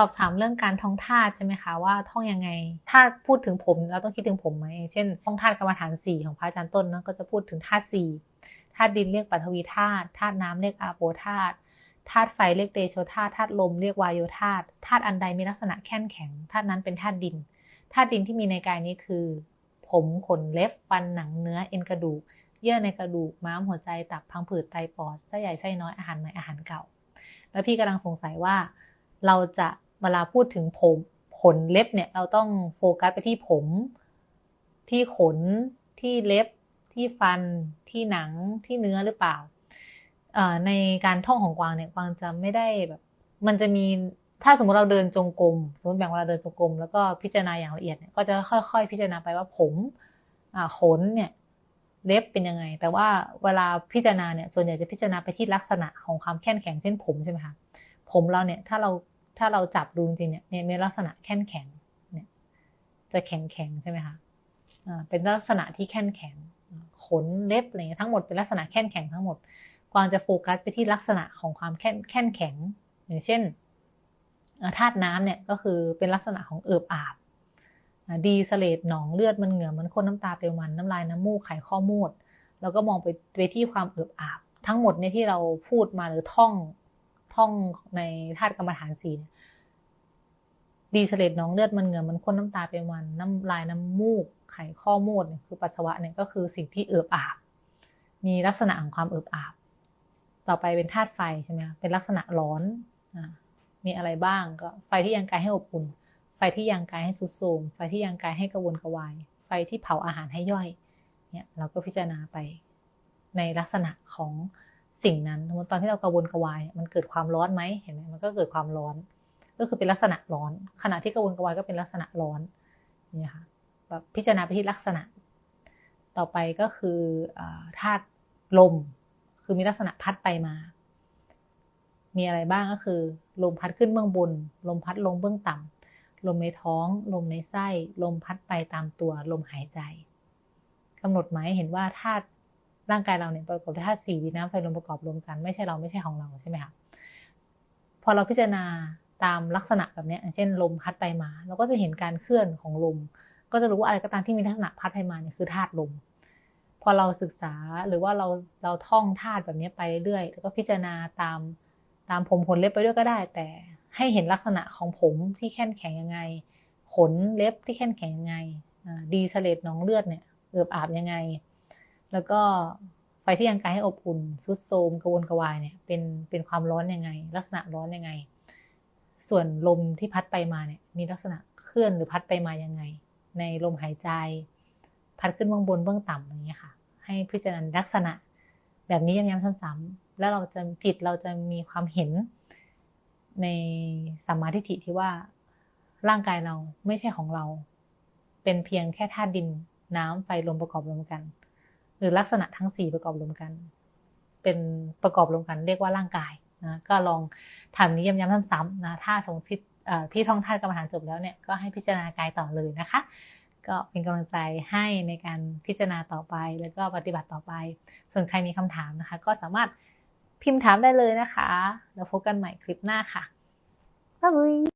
สอบถามเรื่องการท่องธาตุใช่ไหมคะว่าท่องยังไง ถ้าพูดถึงผมเราต้องคิดถึงผมไหมเช่นท่องธาตุกรรมฐานสี่ของพระอาจารย์ต้นนะก็จะพูดถึงธาตุสี่ธาตุดินเรียกปัทวีธาตุธาตุน้ำเรียกอาโปธาตุธาตุไฟเรียกเตโชธาตุธาตุลมเรียกวายโยธาตุธาตุอันใดมีลักษณะแข็งแข็งธาตุนั้นเป็นธาตุดินธาตุดินที่มีในกายนี้คือ ผมขนเล็บฟันหนังเนื้อเอ็นกระดูก เยื่อในกระดูกม้ามหัวใจตับพังผืดไตปอดไส้ใหญ่ไส้น้อยอาหารใหม่อาหารเก่า แล้วพี่กำลังสงสัยว่าเราจะ เวลาพูดถึงผมขนเล็บเนี่ยเราต้องโฟกัสไปที่ผม ที่ขนที่เล็บ ที่ฟัน ที่หนังที่เนื้อหรือเปล่าในการท่องของกวางเนี่ยกวางจะไม่ได้แบบ มันจะมีถ้าสมมติเราเดินจงกรมสมมติอย่งเวลาเดินจงกรมแล้วก็พิจารณาอย่างละเอียดเนี่ยก็จะค่อย ๆ พิจารณาไปว่าผมขนเนี่ยเล็บเป็นยังไง แต่ว่าเวลาพิจารณาเนี่ยส่วนใหญ่จะพิจารณาไปที่ลักษณะของความแข็งแข็งเช่นผมใช่ไหมคะผมเราเนี่ยถ้าเรา ถ้าเราจับดูจริงเนี่ยเนี่ยมีลักษณะแข็งแข็งเนี่ยจะแข็งแข็งใช่ไหมคะอ่าเป็นลักษณะที่แข็งแข็งขนเล็บอะไรเงี้ยทั้งหมดเป็นลักษณะแข็งแข็งทั้งหมดกวางจะโฟกัสไปที่ลักษณะของความแข็งแข็งแข็งอย่างเช่นธาตุน้ำเนี่ยก็คือเป็นลักษณะของเอิบอาบดีสเลดหนองเลือดมันเหงื่อมันข้นน้ำตาเปลวมันน้ำลายน้ำมูกไขข้อมูดแล้วก็มองไปไปที่ความเอิบอาบ ทั้งหมดเนี่ยที่เราพูดมาหรือท่อง ท่องในธาตุกรรมฐานสีเนี่ยดีสลดหนองเลือดมันเหงื่อมันข้นน้ำตาเปลวมันน้ำลายน้ำมูก ไขข้อมูดเนี่ยคือปัสสาวะเนี่ยก็คือสิ่งที่เอิบอาบ มีลักษณะของความเอิบอาบ ต่อไปเป็นธาตุไฟใช่ไหมเป็นลักษณะร้อนอ่ามีอะไรบ้างก็ไฟที่ยังกายให้อบอุ่น ไฟที่ยังกายให้สุดโทมไฟที่ยังกายให้กระวนกระวาย ไฟที่เผาอาหารให้ย่อยเนี่ยเราก็พิจารณาไปในลักษณะของ สิ่งนั้นสมมติตอนที่เรากระวนกระวายมันเกิดความร้อนไหมเห็นไหมมันก็เกิดความร้อน ก็คือเป็นลักษณะร้อน ขณะที่กระวนกระวายก็เป็นลักษณะร้อนนี่ค่ะแบบพิจารณาไปที่ลักษณะ ต่อไปก็คือธาตุลม คือมีลักษณะพัดไปมา มีอะไรบ้างก็คือ ลมพัดขึ้นเบื้องบน ลมพัดลงเบื้องต่ำลมในท้อง ลมในไส้ ลมพัดไปตามตัว ลมหายใจกำหนดไหมเห็นว่าธาตุ ร่างกายเราเนี่ยประกอบด้วยธาตุสี่ดินน้ำไฟลมประกอบรวมกัน ไม่ใช่เราไม่ใช่ของเราใช่ไหมคะพอเราพิจารณาตามลักษณะแบบนี้เช่นลมพัดไปมา เราก็จะเห็นการเคลื่อนของลม ก็จะรู้ว่าอะไรก็ตามที่มีลักษณะพัดไปมาเนี่ยคือธาตุลม พอเราศึกษาหรือว่าเราเราท่องธาตุแบบนี้ไปเรื่อยๆแล้วก็พิจารณาตามตามผมขนเล็บไปด้วยก็ได้ แต่ให้เห็นลักษณะของผมที่แข็งแข็งยังไง ขนเล็บที่แข็งแข็งยังไงดีเสลดน้องเลือดเนี่ยเอือบอาบยังไง แล้วก็ไฟที่ยังกายให้อบอุ่นซุดโทมกระวนกระวายเนี่ยเป็นเป็นความร้อนยังไง ลักษณะร้อนยังไง ส่วนลมที่พัดไปมาเนี่ยมีลักษณะเคลื่อนหรือพัดไปมายังไง ในลมหายใจ พัดขึ้นเบื้องบนเบื้องต่ำอย่างเงี้ยค่ะ ให้พิจารณาลักษณะแบบนี้ย้ำๆซ้ำๆแล้วเราจะจิตเราจะมีความเห็นในสัมมาทิฏฐิที่ว่าร่างกายเราไม่ใช่ของเรา เป็นเพียงแค่ธาตุดินน้ำไฟลมประกอบรวมกัน หรือลักษณะทั้งสี่ประกอบรวมกัน เป็นประกอบรวมกันเรียกว่าร่างกายนะก็ลองทำนี้ย้ำๆซ้ำๆนะถ้าสมมติพี่ท่องธากรรมฐานจบแล้วเนี่ยก็ให้พิจารณากายต่อเลยนะคะ ก็เป็นกำลังใจให้ในการพิจารณาต่อไป แล้วก็ปฏิบัติต่อไป ส่วนใครมีคำถามนะคะ ก็สามารถพิมพ์ถามได้เลยนะคะ แล้วพบกันใหม่คลิปหน้าค่ะบ๊ายบาย